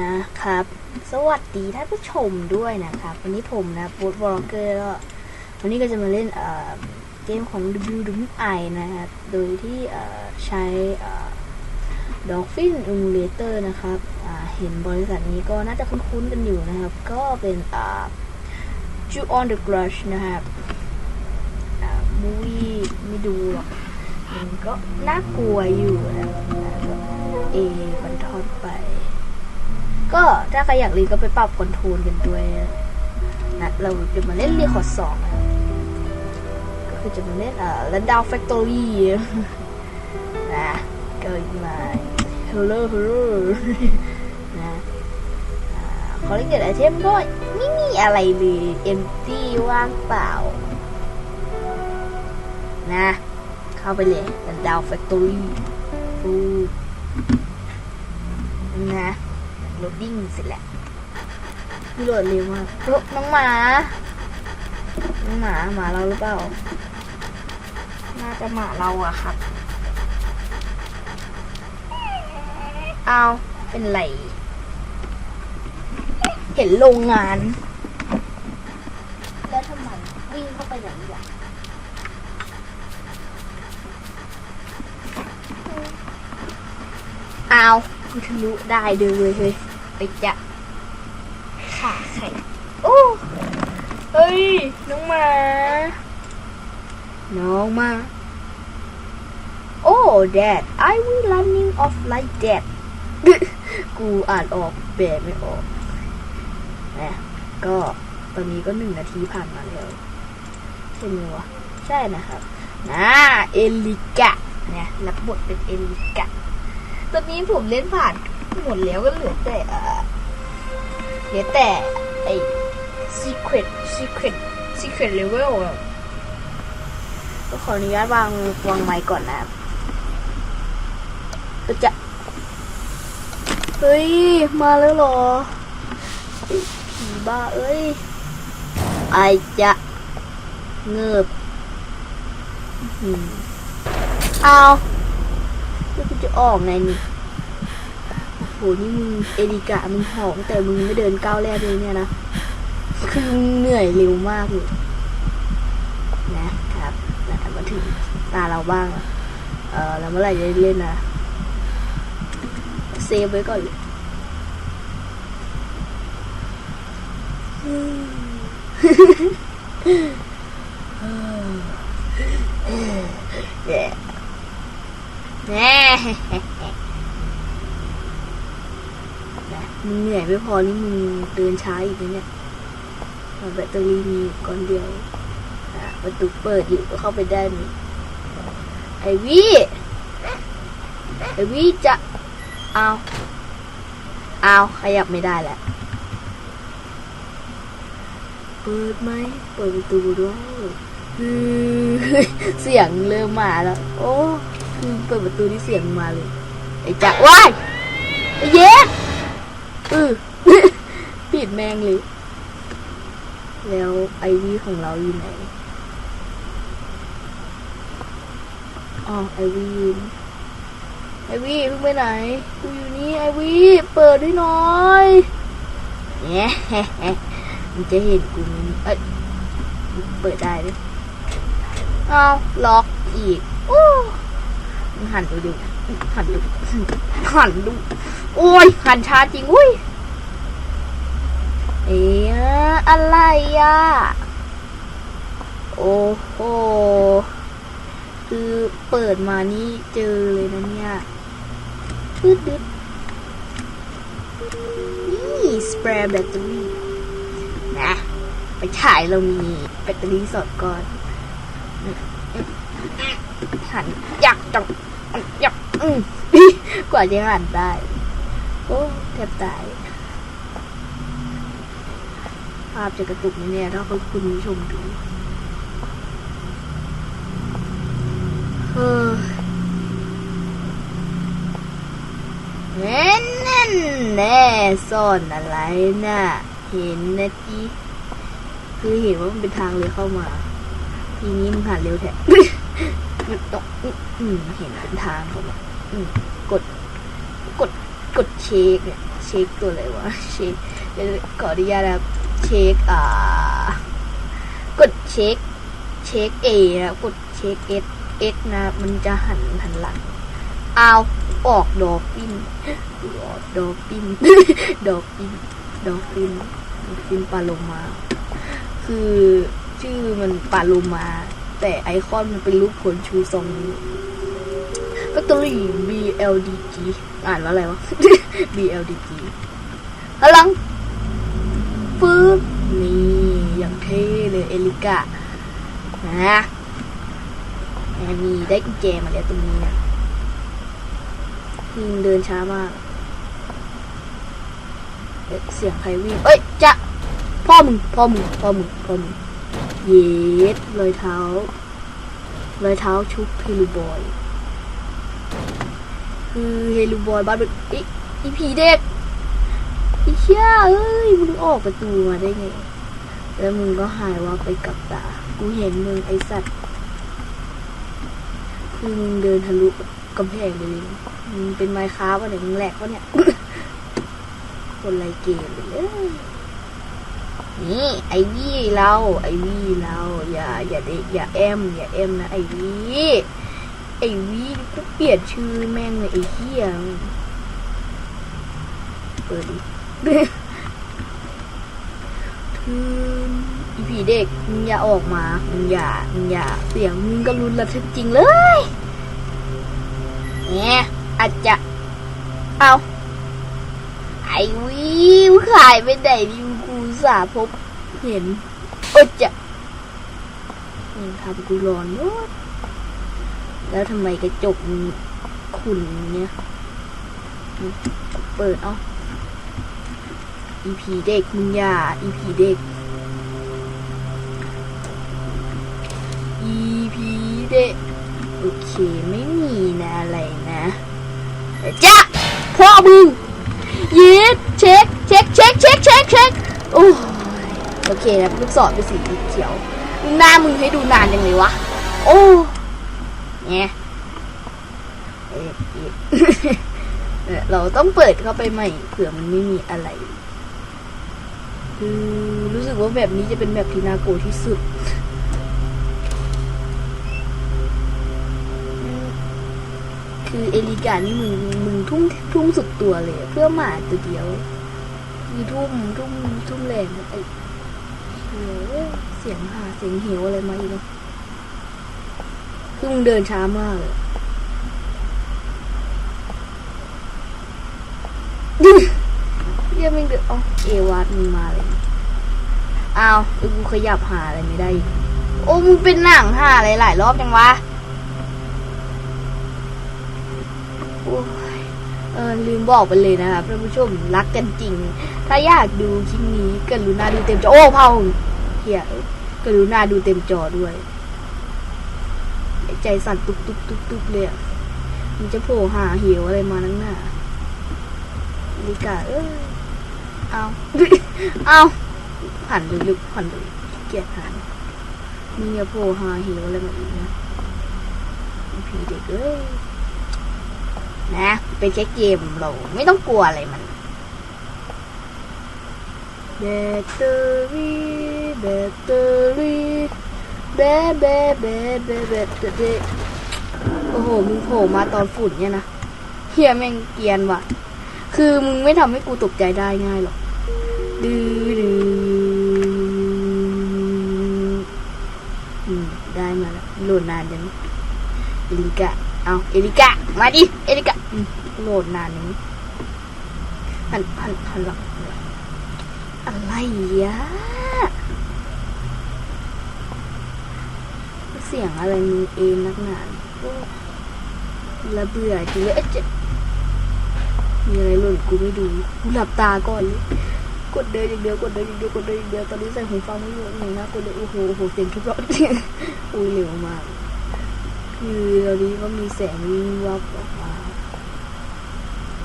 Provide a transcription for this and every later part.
นะครับ สวัสดีท่านผู้ชมด้วยนะครับ วันนี้ผมนะบูธบล็อกเกอร์ก็วันนี้ก็จะมาเล่นเอ่อเกมของ WWI นะครับ โดยที่ใช้เอ่อ Dolphin Emulator นะครับเห็นบริษัทนี้ก็น่าจะคุ้นๆกันอยู่นะครับ ก็เป็น Ju on the Grudge นะครับมูวี่ไม่ดูหรอก มันก็น่ากลัวอยู่นะครับเอบันทอนไป ก็ถ้าใครอยากรีก็ไปปรับคอนโทรลกันด้วยนะเราจะมาเล่นเรียคอร์ดสองนะก็คือจะมาเล่นเอ่อแล้วดาวแฟคทอรี่นะก็มาเฮลโลเฮลโลนะอ่าคอลเลกเตอร์ไอเทมก็ไม่มีอะไรเลยเอ็มตี้ว่างเปล่า นะ เข้าไปเลยเป็นดาวแฟคทอรี่ฟูนะโหลดดิ้งเสร็จแล้วมีโหลดเร็วมากเฮ้ยน้องหมา น้องหมา หมาเราหรือเปล่า น่าจะหมาเราอะครับ เอา เป็นไร เห็นโรงงาน แล้วทำไมวิ่งเข้าไปอย่างนี้ล่ะ เอา กูทะลุได้เลยเฮ้ยไปจะขาไข่โอ้เฮ้ย น้องหมา น้องหมาโอ้ dad I will running off like that กูอ่านออกแปลไม่ออกนะก็ตอนนี้ก็หนึ่งนาทีผ่านมาแล้วใช่ไหมวะใช่นะครับนะเอลิกะเนี่ยรับบทเป็นเอลิกะ ตอนนี้ผมเล่นผ่านหมดแล้วก็เหลือแต่เหลือแต่ไอ้ secret secret secret level ก็ขออนุญาตวางวางไมค์ก่อนนะครับก็จะเฮ้ย มาแล้วหรอผีบ้า เอ้ยไอจะเงือบอืมเอาว จะออกไงนี่โหนี่มึงเอริกะมึงหอมแต่มึงไม่เดินก้าวแรกเลยเนี่ยนะ คือเหนื่อยเร็วมากเลยนะครับนะมาถึงตาเราบ้าง เออแล้วเมื่อไหร่จะเล่นนะ เซฟไว้ก่อนเลยแย่ แย่มึงเหนื่อยไม่พอนี่มึงเดินช้าอีกนะเนี่ยแบตเตอรี่มีอยู่ก้อนเดียวประตูเปิดอยู่ก็เข้าไปได้นี่ไอวี่ไอวี่จะเอาเอาขยับไม่ได้แหละเปิดไหมเปิดประตูด้วยเสียงเริ่มมาแล้ว โอ้ คือเปิดประตูที่เสียงมาเลย ไอ้จะว้ายไอ้เย็ดเออปิดแมงเลย แล้วไอวี่ของเราอยู่ไหนอ๋อไอวี่อยู่นี่ไอวี่เพิ่งไปไหนกูอยู่นี่ไอวี่เปิดด้วยหน่อยเนี่ยมันจะเห็นกูไหมเอ้ยเปิดได้ดิเอาล็อกอีกโอ้มึง หันดูดิหันดูหันดูโอ้ยหันช้าจริงอุ้ยเอ๊ะอะไรอะโอ้โหคือเปิดมานี่เจอเลยนะเนี่ยปืดดึดนี่สเปรย์แบตเตอรี่นะไปฉายเรามีแบตเตอรี่สดก่อนหันอยากจัง อยากอืมกว่าจะหันได้ โอ้แทบตายภาพจะกระตุกไหมเนี่ยถ้าคุณผู้ชมดูเออแน่แน่แน่ซ่อนอะไรน่ะ เห็นนะจีคือเห็นว่ามันเป็นทางเลยเข้ามา ทีนี้มึงหันเร็วแท้ ตกอืมเห็นเป็นทางเข้ามาอืมกด กด กดเช็คเนี่ย เช็คตัวอะไรวะ เช็คเดี๋ยวขออนุญาตนะครับ เช็ค อ่า กดเช็ค เช็คเอนะกดเช็คเอสเอสนะ มันจะหันหันหลังเอาออกดอกปินออกดอกปินดอกปินดอกปินดอกปินปลาโลมา คือชื่อมันปลาโลมา แต่ไอคอนมันเป็นรูปผลชูทรงนี้ Factory BLDG อ่านว่าอะไรวะ BLDG พลังปึ๊บนี่อย่างเท่เลยเอลิกะนะแอนมีได้กุญแจมาแล้วตรงนี้นะยิงเดินช้ามากเอ๊ะเสียงใครวิ่งเอ้ยจะพ่อมึงพ่อมึงพ่อมึงพ่อมึง เย็ดรอยเท้ารอยเท้าชุบพิลูบอย คือเฮลูบอยบ้านเป็นอีอีผีเด็กอีเชี่ยเอ้ยมึงออกประตูมาได้ไง แล้วมึงก็หายว่าไปกับตา กูเห็นมึงไอสัตว์ คือมึงเดินทะลุกำแพงเลยมึงเป็นไม้ค้าวะเนี่ยมึงแหลกวะเนี่ย คนไรเกมเลย นี่ไอวี่เราไอวี่เราอย่าอย่าเดอย่าแอมอย่าแอมนะไอวี่ไอวี่กูเปลี่ยนชื่อแม่งเลยไอเหี้ยเปิดดิคืออีผีเด็กมึงอย่าออกมามึงอย่ามึงอย่าเสียงมึงก็รุนระทึกจริงเลยเนี่ยอาจจะเอาไอวิวขายไปไหนดิ สาพบเห็นโอ้จะมึงทำกูร้อนเนอะแล้วทำไมกระจกขุ่นเนี่ยเปิดเอาอีผีเด็กมึงอย่าอีผีเด็กอีผีเด็กโอเคไม่มีนะอะไรนะจ้าพ่อมึงยีดเช็คเช็คเช็คเช็คเช็คเช็ค โอ้ยโอเคนะลูกศรเป็นสีเขียว หน้ามึงให้ดูนานยังเลยวะ โอ้เนี่ยเออเราต้องเปิดเข้าไปใหม่เผื่อมันไม่มีอะไรคือรู้สึกว่าแบบนี้จะเป็นแบบที่น่ากลัวที่สุดคือเอลิกานี่มึงมึงทุ่มทุ่มสุดตัวเลย เพื่อหมาตัวเดียว อทุ่มทุ่มทุ่มแรงไอ้เหี้ยเสียงหาเสียงเหวอะไรมาอีกเนาะคือมึงเดินช้ามากเลยเหี้ยังมึงเดินอ๋อเอวาดมึงมาเลยอ้าวเออกูขยับหาอะไรไม่ได้อีกโอ้มึงเป็นหนังหาอะไรหลายรอบจังวะโอ้ยเออลืมบอกไปเลยนะครับท่านผู้ชมรักกันจริง ถ้าอยากดูคลิปนี้กรุณาดูเต็มจอ โอ้เผาเฮียกรุณาดูเต็มจอด้วย ใจสั่นตุกตุกตุกตุกเลยอะมันจะโผล่หาเหวอะไรมานั่งหน้าลิกาเออเอาเอาผ่านลยลึกผ่านลยขี้เกียจผ่านมึงอย่าโผล่หาเหวอะไรมาอีกนะผีเด็กเอ้ยนะไปเช็คเกมเราไม่ต้องกลัวอะไรมัน แบตเตอรี่แบตเตอรี่แบะแบะแบะแบะแบะแบะแบะโอ้โห มึงโผล่มาตอนฝุ่นเนี่ยนะเฮียแม่งเกียนว่ะ คือมึงไม่ทำให้กูตกใจได้ง่ายหรอกดื้อดื้อได้มาแล้วโหลดนานยังเอลิกะเอาเอลิกะ มาดิ เอลิกะโหลดนานนี้หันหันหันหลัง อะไรอะเสียงอะไรมึงเองนักหนาละเบื่อจริงเลยเอ๊ะเจ๊มีอะไรหล่นกูไม่ดูกูหลับตาก่อนเลยกดเดินอย่างเดียวกดเดินอย่างเดียวกดเดินอย่างเดียวตอนนี้ใส่หูฟังไม่อยู่หนึ่งนะกดเดินโอ้โหโอ้โหเสียงทุบรถอุ้ยเร็วมาก คือตอนนี้ก็มีแสงวิ่งวับออกมา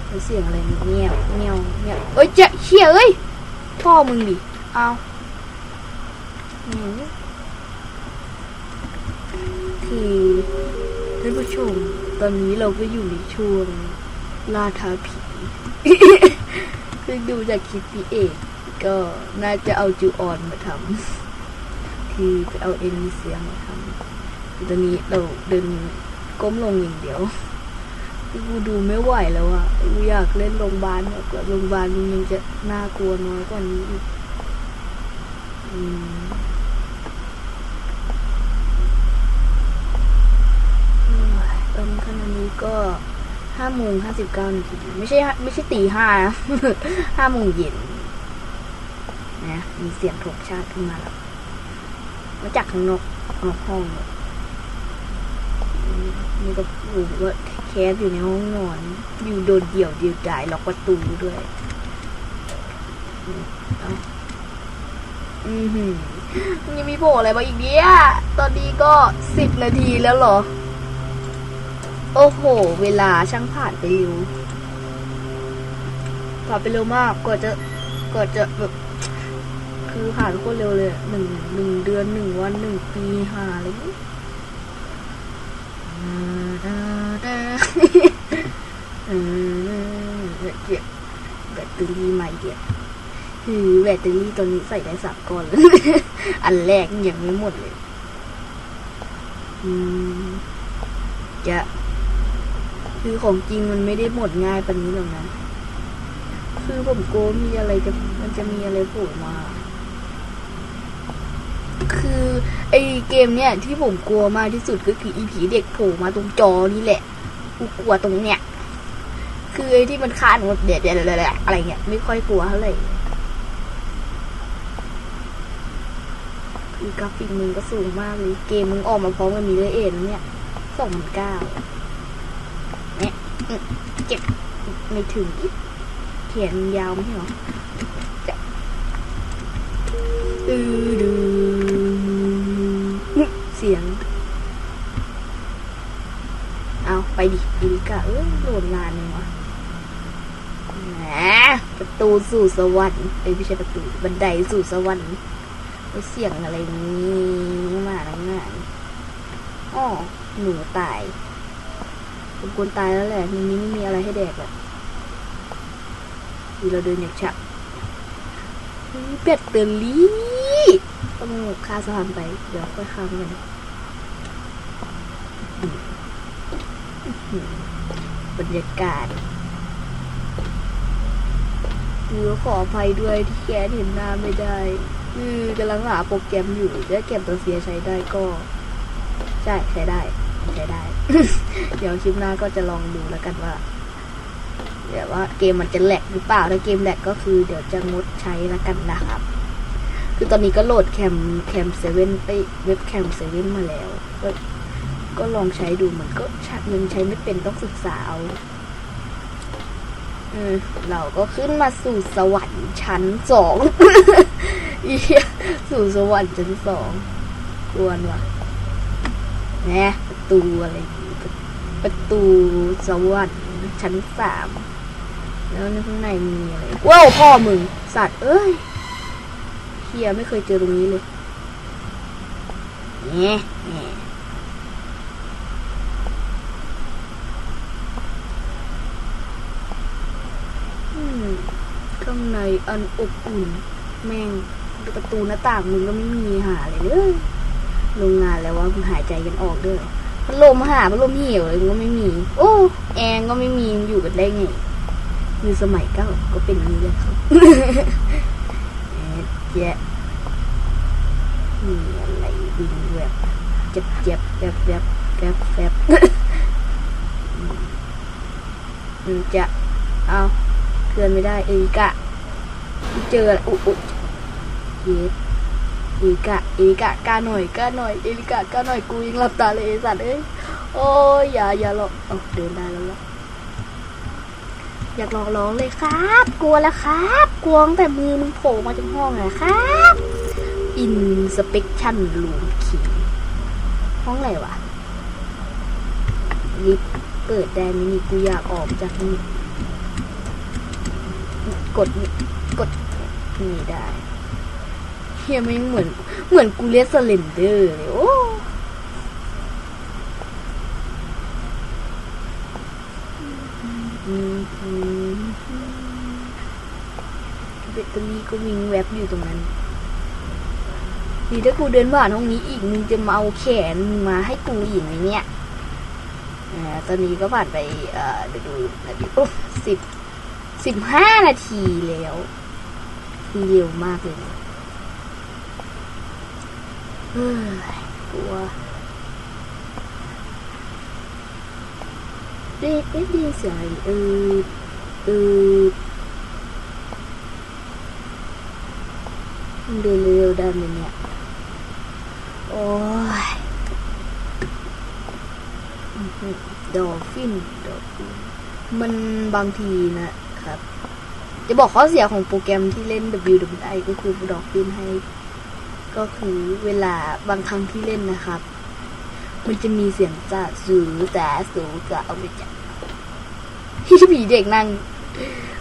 แล้วเสียงอะไรเงี้ยวเงี้ยวเงี้ยวเอ้ยเจ๊เชี่ยเอ้ย พ่อมึงดิ เอาอืมคือท่านผู้ชม ตอนนี้เราก็อยู่ในช่วงลาทาผีซึ่งดูจากคลิปพี่เอกก็น่าจะเอาจูออนมาทำคือไปเอาเอ็นเสียมาทำตอนนี้เราเดินก้มลงอย่างเดียว กูดูไม่ไหวแล้วอะกูอยากเล่นโรงพยาบาลมากว่าโรงพยาบาลมันยังจะน่ากลัวน้อยกว่านี้อีกอืมโอ้ยตอนขณะนี้ก็ห้าโมงห้าสิบเก้านาทีไม่ใช่ไม่ใช่ตีห้านะห้าโมงเย็นนะมีเสียงถกชาติขึ้นมาแล้วมาจากข้างนอกนอกห้องเลย มนี่ก็รู้ว่าแคสอยู่ในห้องนอน อยู่โดดเดี่ยวเดียวดายล็อกประตูด้วยอืมเอหือมันยังมีโผล่อะไรมาอีกเนี่ยตอนนี้ก็สิบนาทีแล้วเหรอ โอ้โห เวลาช่างผ่านไปเร็วผ่านไปเร็วมากกว่าจะกว่าจะแบบคือผ่านโคตรเร็วเลยหนึ่งหนึ่งเดือนหนึ่งวันหนึ่งปีหาอะไรอย่างงี้เออ เดี๋ยวแบตเตอรี่ใหม่เดียวคือแบตเตอรี่ตัวนี้ใส่ได้สามก้อนเลยอันแรกยังไม่หมดเลยจะคือของจริงมันไม่ได้หมดง่ายปานนี้หรอกนะ คือผมโกมีอะไรจะมันจะมีอะไรโผล่มา คือไอเกมเนี้ยที่ผมกลัวมากที่สุดก็คืออีผีเด็กโผล่มาตรงจอนี่แหละกูกลัวตรงเนี้ยคือไอที่มันคานหมดเด็ดเด็ดอะไรเงี้ยไม่ค่อยกลัวเท่าไหร่คือกราฟิกมึงก็สูงมากเลยเกมมึงออกมาพร้อมกับมีเลยเอ็นเนี่ยสองพันเก้าเนี่ยเจ็บไม่ถึงอีกเขียนยาวไม่หรอจะดื้อ สียง เอาไปดิดีกะเออโหลดนานเลยวะแหมประตูสู่สวรรค์เอ้ยไม่ใช่ประตูบันไดสู่สวรรค์ไอ้เสียงอะไรนี้มาแล้วงานอ้อหนูตายผมควรตายแล้วแหละในนี้ไม่มีอะไรให้แดกอกดีเราเดินอย่างฉับเฮ้ยแบตเตอรี่ ต้องค่าสะพานไป เดี๋ยวค่อยข้ามกันอืมบรรยากาศคือขออภัยด้วยที่แกเห็นหน้าไม่ได้ คือกำลังหาโปรแกรมอยู่ถ้าเก็บตัวเสียใช้ได้ก็ ใช่ใช้ได้ใช้ได้ เดี๋ยวคลิปหน้าก็จะลองดูแล้วกันว่าเดี๋ยวว่าเกมมันจะแหลกหรือเปล่าถ้าเกมแหลกก็คือเดี๋ยวจะงดใช้แล้วกันนะครับ คือตอนนี้ก็โหลดแคมแคมเซเว่นไปเว็บแคมเซเว่นมาแล้วก็ก็ลองใช้ดูมันก็ใช้ยังใช้ไม่เป็นต้องศึกษาเอาเราก็ขึ้นมาสู่สวรรค์ชั้นสองอียสู่สวรรค์ชั้นสองกวนว่ะแนะประตูอะไรปประตูสวรรค์ชั้นสามแล้วในข้างในมีอะไรว้าวพ่อมึงสัตว์เอ้ย เฮียไม่เคยเจอตรงนี้เลยแหน่แหน่อืมข้างในอันอบอุ่น แม่งประตูหน้าต่างมึงก็ไม่มีหาเลยเด้อโรงงานแล้วว่ามึงหายใจกันออกเด้อพัดลมหาพัดลมเหี่ยวเลยมึงก็ไม่มี โอ้แอร์ก็ไม่มีอยู่กันได้ไง คือสมัยเก่าก็เป็นอย่างนี้เลยครับแอด แยะมีอะไรวิ่งแวบเจ็บเจ็บแวบแวบแวบแวบจะเอาเคลื่อนไม่ได้เอกะเจออะไรอุ๊อุ๊เย็ดเอกะเอกะกาหน่อยกาหน่อยเอิกะกาหน่อยกูยังหลับตาเลยสัตว์เอ้ยโอ้ยอย่าอย่าหรอกเอาเดินได้แล้วล่ะ อยากลองร้องเลยครับ กลัวแล้วครับ กลัวงแต่มือมึงโผล่มาจากห้องเลยครับอินสเปกชั่นรูมคีห้องอะไรวะลิฟเปิดได้ไหมนี่กูอยากออกจากนี่กดกดนี่ได้เฮียไม่เหมือน เหมือนกูเลียสเลนเดอร์เลยโอ้อืมอืม แบ ตเตอรี่ก็วิ่งแวบอยู่ตรงนั้นดีถ้ากูเดินผ่านห้องนี้อีกมึงจะมาเอาแขนมึงมาให้กูอีกไหมเนี่ยตอนนี้ก็ผ่านไปเดี๋ยวดูนาทีสิบสิบห้านาทีแล้วเร็วมากเลยกลัวได้ได้ได้ยินเสียงอะไรเออเออมันเดินเร็วๆได้ไหมเนี่ย โอ้ยดอลฟินดอลฟิน มันบางทีนะครับ จะบอกข้อเสียของโปรแกรมที่เล่น WWI ก็คือดอกฟินให้ ก็คือเวลาบางครั้งที่เล่นนะครับ มันจะมีเสียงจ่าสูแต่สูจะเอาไปจับที่ผีเด็กนั่ง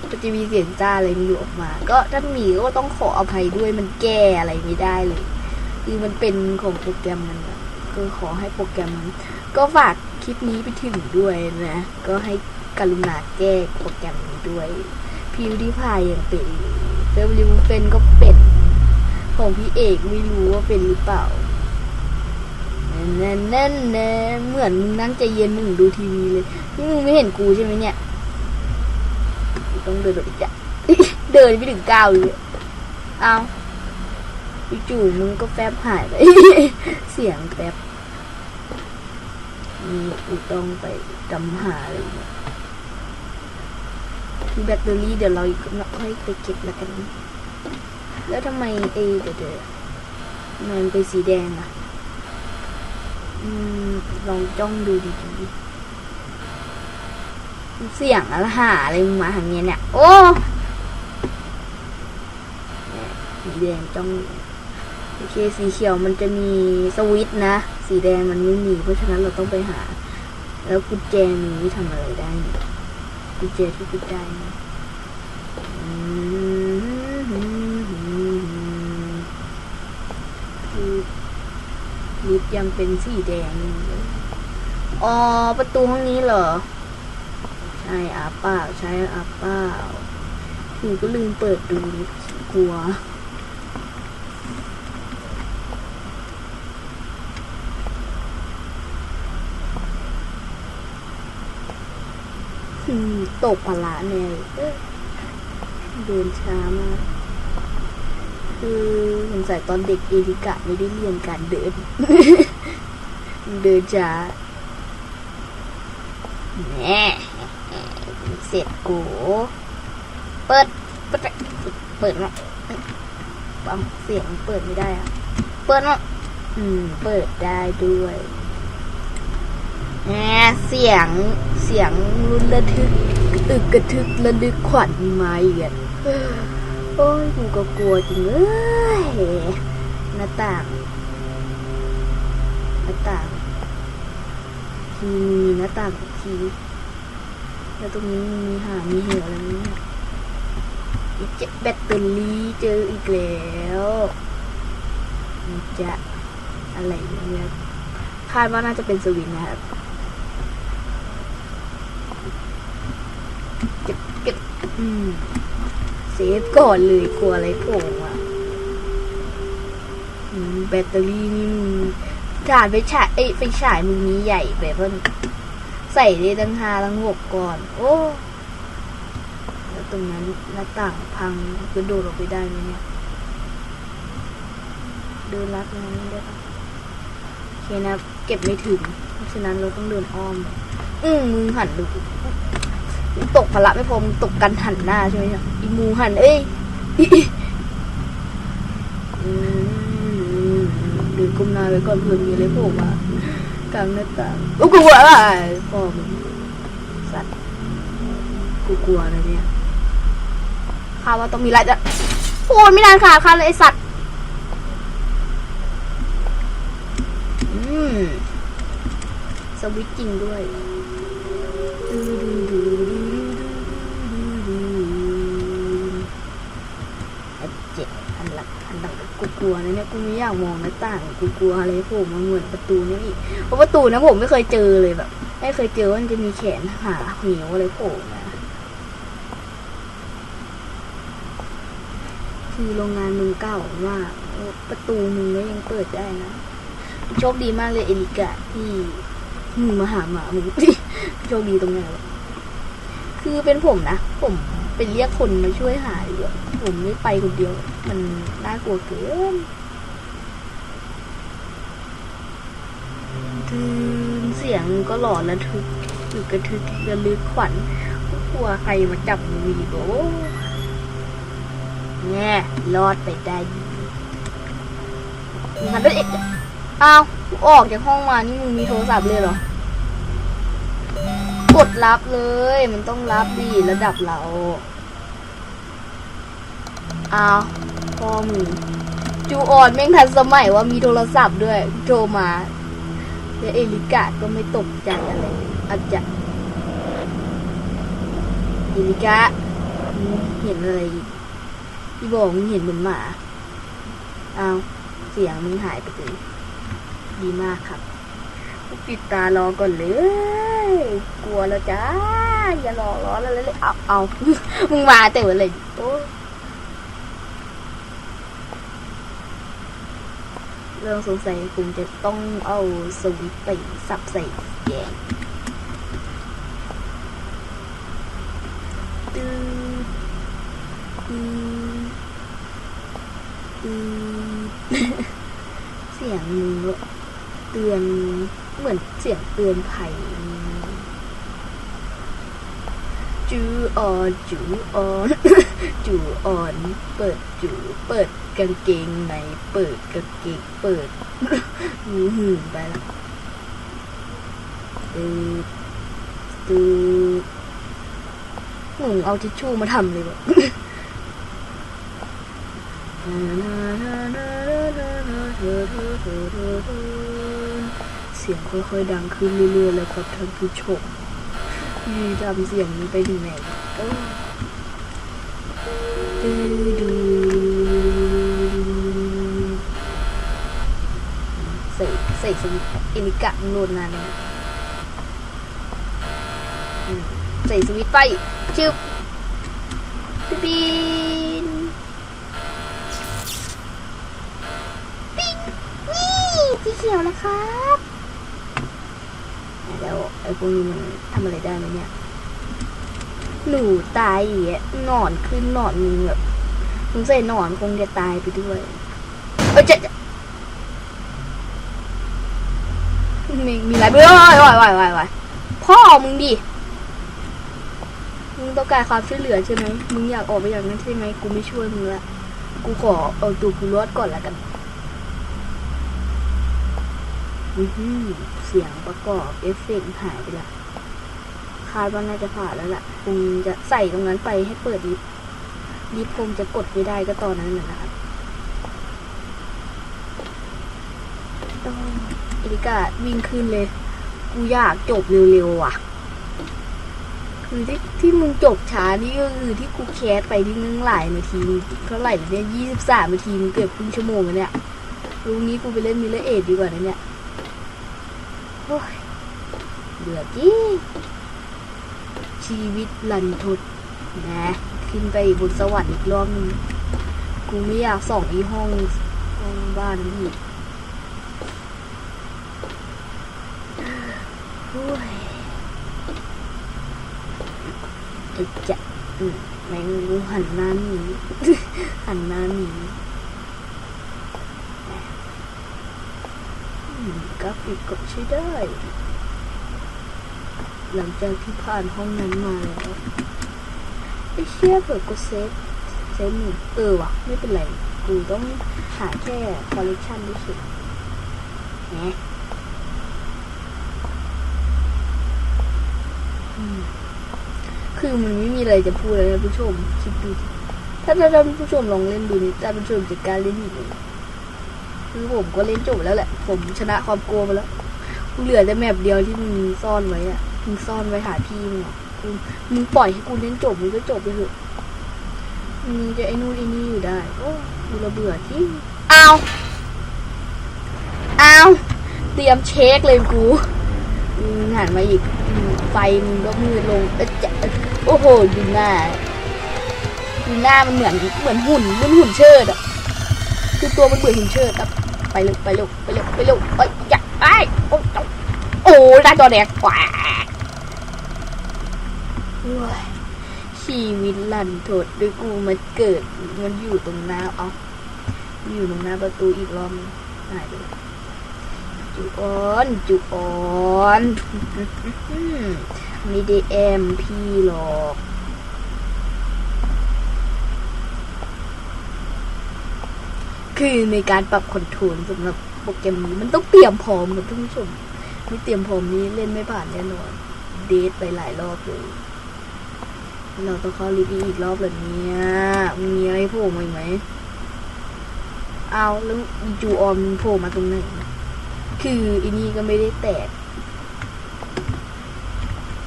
มันจะมีเสียงจ้าอะไรมีอยู่ออกมา ก็ถ้านหมีก็ต้องขออภัยด้วยมันแก้อะไรไม่ได้เลย คือมันเป็นของโปรแกรมมันก็ขอให้โปรแกรมมันก็ฝากคลิปนี้ไปถึงด้วยนะ ก็ให้กรุณาแก้โปรแกรมนี้ด้วยพิวที่พายยังเป็นเดวิวเป็นก็เป็นของพี่เอกไม่รู้ว่าเป็นหรือเปล่าแน่นแน่นนะเหมือนมึงนั่งใจเย็นมึงดูทีวีเลยนี่มึงไม่เห็นกูใช่ไหมเนี่ย ต้องเดินแบบจะเดินไปถึงเก้าวเลยเอาจู่ๆมึงก็แฟบหายไปเสียงแฟบนี่กูต้องไปจำหาอะไรเนี่ยแบตเตอรี่เดี๋ยวเราอีกค่อยไปเก็บแล้วกัน แล้วทำไมเอเดี๋ยวเดี๋ยวมันเป็นสีแดงอะอืมลองจ้องดูดีๆ เสียงอะไรหาอะไรมาทางเนี้ยเนี่ย โอ้สีแดงจ้องโอเคสีเขียวมันจะมีสวิต์นะ สีแดงมันไม่มี เพราะฉะนั้นเราต้องไปหา แล้วกุญแจนี้ทำอะไรได้กุญแจที่กุญแจลิฟยังเป็นสีแดงอยู่อ๋อประตูห้องนี้เหรอ อาเปล่าใช่อาเปล่าหนูก็ลืมเปิดดูกลัวตกพละแน่เลยเดินช้ามาก คือสงสัยตอนเด็กเอริกะไม่ได้เรียนการเดิน เดินช้าแน่ เสร็จกูเปิด เปิด เปิดเนาะบังเสียงเปิดไม่ได้อะเปิดเนาะอืม เปิดได้ด้วยแหมเสียง เสียงรุนระทึกกระตึกกระทึกระลึกขวัญมาอีกอะโอ้ยกูก็กลัวจริงเอ้ยหน้าต่างหน้าต่างทีหน้าต่างทุกที แล้วตรงนี้มีหามีเหวอะไรนี่ยอีเจ็บแบตเตอรี่เจออีกแล้วมันจะอะไรเนี่ยคาดว่าน่าจะเป็นสวินนะครับเก็บเก็บอืมเซฟก่อนเลยกลัวอะไรโผล่อืมแบตเตอรี่นี่มึงถ่านไปฉายเอ้ยไฟฉายมึงนี้ใหญ่แบบว่า ใส่ได้ตั้งห้าตั้งหกก่อน โอ้แล้วตรงนั้นหน้าต่างพังกระโดดออกไปได้ไหมเนี่ยเดินลัดนั้นได้ปะโอเคนะเก็บไม่ถึง เพราะฉะนั้นเราต้องเดินอ้อม อืมมึงหันดูตกพละไม่พอมตกกันหันหน้าใช่ไหมเนี่ยอีมูหันเอ้ยอืมเดินก้มหน้าไว้ก่อนเผื่อมีอะไรโผล่มา กลางหน้าต่างโอ้กูกลัวอะไรพ่อมึงสัตว์กูกลัวนะเนี่ยข้าว่าต้องมีอะไรจะโอ้ยไม่นานขาดข้าเลยไอสัตว์อืมสวิตช์จริงด้วยเจ็ดอันหลักอันหลั กลัวนะเนี่ยกูไม่อยากมองหน้าต่างกูกลัวอะไรโผล่มาเหมือนประตูนี่อีกเพราะประตูนะผมไม่เคยเจอเลยแบบไม่เคยเจอว่ามันจะมีแขนหาเหวอะไรโผล่มาคือโรงงานมึงเก่ามากประตูมึงก็ยังเปิดได้นะโชคดีมากเลยเอลิกะที่มึงมาหาหมามึงโชคดีตรงไหนวะคือเป็นผมนะ ผม เป็นเรียกคนมาช่วยหาดีกว่าผมไม่ไปคนเดียว มันน่ากลัวเกินเสียงก็หลอนระทึกหรือกระทึกระลึกขวัญกลัวใครมาจับมืออีกโอแง่รอดไปได้ดีมันเป็นเอกอ้าวออกจากห้องมานี่มึงมีโทรศัพท์เลยเหรอ กดรับเลย มันต้องรับดีระดับเราอ้าวพ่อมึงจูออนแม่งทันสมัยว่ามีโทรศัพท์ด้วยโทรมาแล้วเอลิกาก็ไม่ตกใจอะไรอาจจะเอลิกาเห็นอะไรพี่บอกมึงเห็นเหมือนหมาอ้าวเสียงมึงหายไปเลยดีมากครับ ปิดตารอก่อนเลย กลัวแล้วจ้า อย่ารอร้อนแล้วเลยเอาเอามึงมาแต่วันเลยโอ้เรื่องสงสัยคงจะต้องเอาสวิตช์ไปสับใส่แยงตื้อตื้อตื้อเสียงมึงอะ เตือน เหมือนเสียงเตือนภัยจูออนจูออนจูออน เปิดจูเปิดกางเกงในเปิดกางเกงเปิดหืมไปละตืดตืดมึงเอาทิชชู่มาทำเลยวะเสียงค่อยๆดังขึ้นเรื่อยๆแล้วครับท่านผู้ชมนี่ทำเสียงนี้ไปถึงไหนเออดูดูใส่ใส่สวิตเอลิกะโนนนานเลยใส่สวิตไปชึบปิ๊บปิ๊นปิ๊งนี่สีเขียวนะครับ อ้พวกนี้มันทำอะไรได้ไหมเนี่ย หนูตายอย่างเงี้ยหนอนขึ้นหนอนมึงแบบมึงใส่หนอนคงจะตายไปด้วย เออจะจะมีมีอะไรเบ้างวายวายวายวายวายพ่อมึงดิ มึงต้องการความช่วยเหลือใช่ไหม มึงอยากออกไปอย่างนั้นใช่ไหม กูไม่ช่วยมึงละ กูขอเอาตัวกูรอดก่อนละกัน อื้อหือ เสียงประกอบเอฟเฟกต์หายไปละคาดว่าน่าจะผ่านแล้วล่ะ คงจะใส่ตรงนั้นไปให้เปิดลิฟต์ลิฟคงจะกดไม่ได้ก็ตอนนั้นน่ะนะครับโอ้ยเอริกาวิ่งขึ้นเลย กูอยากจบเร็วๆว่ะ คือที่ที่มึงจบช้านี่ก็คือที่กูแคสไปที่นึงหลายนาทีเท่าไหร่แล้วเนี่ยยี่สิบสามนาทีมึงเกือบครึ่งชั่วโมงแล้วเนี่ยลุงนี้กูไปเล่นมิเลเอดดีกว่านะเนี่ย ยเบื่อจริงชีวิตลันทดนะขึ้นไปบนสวรรค์อีกรอบนึงกูไม่อยากส่องอีห้องห้องบ้านนี่อีกโอ้ยจะแมงกูหันหน้าหนีหันหน้าหนีอืม กราฟิกก็ใช้ได้ หลังจากที่ผ่านห้องนั้นมาแล้วไอ้เชี่ยเปิดกูเซฟเซฟมือเออวะไม่เป็นไร กูต้องหาแค่คอลเลคชันที่สุดนะคือมันไม่มีอะไรจะพูดเลยนะผู้ชมคิดดูถ้าถ้าท่านผู้ชมลองเล่นดูนี่ท่านผู้ชมจะกล้ารเล่นอีกไหม คือผมก็เล่นจบแล้วแหละ ผมชนะความกลัวมาแล้วกูเหลือแต่แมปเดียวที่มึงซ่อนไว้อะมึงซ่อนไว้หาพี่มึงอะกูมึงปล่อยให้กูเล่นจบมึงก็จบไปเถอะมึงจะไอ้นู่นไอ้นี่อยู่ได้โอ้กูระเบื่อที่อ้าวอ้าวเตรียมเช็คเลยกูมึงหันมาอีกอืมไฟมึงก็มืดลงเอ๊ะจะโอ้โหดูหน้าคือหน้ามันเหมือนเหมือนหุ่นเหมือนหุ่นเชิดอะคือตัวมันเหมือนหุ่นเชิดอะ ไปเร็วไปเร็วไปเร็วไปเร็วเอ้ยอย่าไปโอ้ยโอ้ยหน้าจอแดงกว่าโอ้ยชีวิตลันทดด้วยกูมาเกิดมันอยู่ตรงหน้าเอามันอยู่ตรงหน้าประตูอีกรอบหายไปเลยจุออนจุออนไม่ได้แอมพี่หรอก คือในการปรับคอนโทรลสำหรับโปรแกรมนี้มันต้องเตรียมพร้อมครับท่านผู้ชมไม่เตรียมพร้อมนี้เล่นไม่ผ่านแน่นอนเดทไปหลายรอบเลยเราต้องเข้าลิฟต์อีกรอบเลยเนี่ยมีอะไรโผล่มาอีกไหมเอาแล้วจูออมโผล่มาตรงไหนนะคืออีนี่ก็ไม่ได้แตก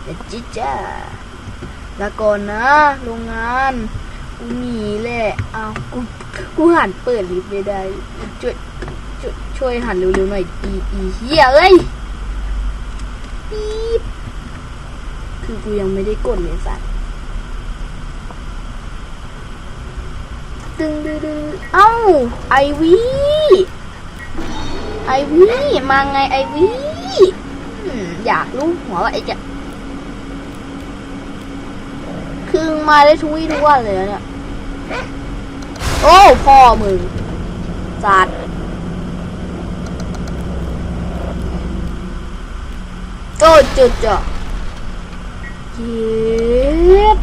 แต่จิจ้าแล้วก่อนนะ โรงงาน กูหนีแหละ เอากู กูหันเปิดลิฟต์ไม่ได้ช่วยช่วยช่วยหันเร็วๆหน่อยอีอีเฮียเอ้ยปี๊บคือกูยังไม่ได้กดเลยสัตว์ตึงดึงดึงเอ้าไอวีไอวีมาไงไอวีอยากรู้หัวว่าไอจะคือมาได้ทุกวี่ทุกวันเลยเนี่ย โอ้พ่อมึงจัดโอ้จุดจ้ะเย็ด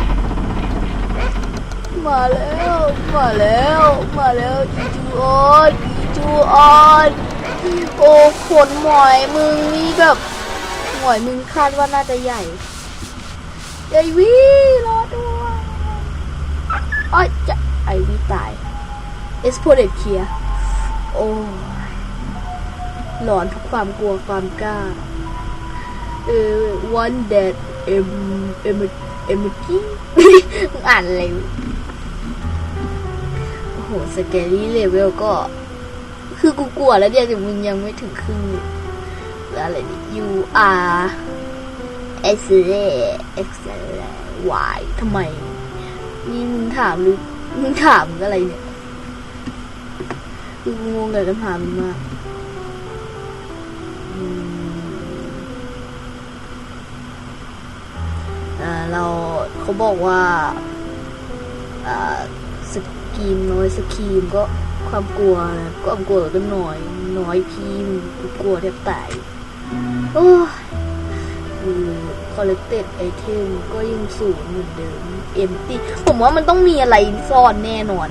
มาแล้ว มาแล้ว มาแล้วอีจูออนอีจูออนโอ้ขนหมอยมึงนี่แบบหมอยมึงคาดว่าน่าจะใหญ่ใหญ่วิรอด้วยอ้อยจะ วิตาย เอสโพเดตเคียโอ้ยหลอนทุกความกลัวความกล้าเออ one that em em em กี้อ่านอะไรโอ้โหสเกลลี่เลเวลก็ คือกูกลัวแล้วเนี่ยแต่มึงยังไม่ถึงครึ่งแล้วอะไรนี่ U R S A X Y ทำไม นี่มึงถามหรือ มึงถามอะไรเนี่ยคือกูงงกับคำถามนี้มากเราเขาบอกว่าสกีมน้อยสกีมก็ความกลัวนะความกลัวก็น้อย น้อยพีมกูกลัวแทบตายโอ้ย คือ collected item ก็ยังสูงเหมือนเดิม empty ผมว่ามันต้องมีอะไรซ่อนแน่นอน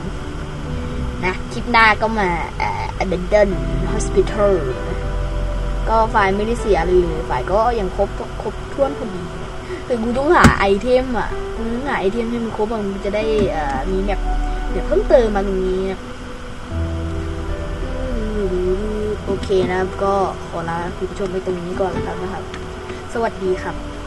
นะ คลิปหน้าก็มาเอ่อ abandon hospital ก็ไฟล์ไม่ได้เสียเลย ไฟล์ก็ยังครบครบถ้วนพอดีแต่กูต้องหาไอเทมอะกูต้องหาไอเทมให้มันครบมันจะได้มีแบบเดี๋ยวเพิ่มเติมมาตรงนี้นะโอเคนะครับก็ขอลาคุณผู้ชมไปตรงนี้ก่อนแล้วกันนะครับ สวัสดีครับ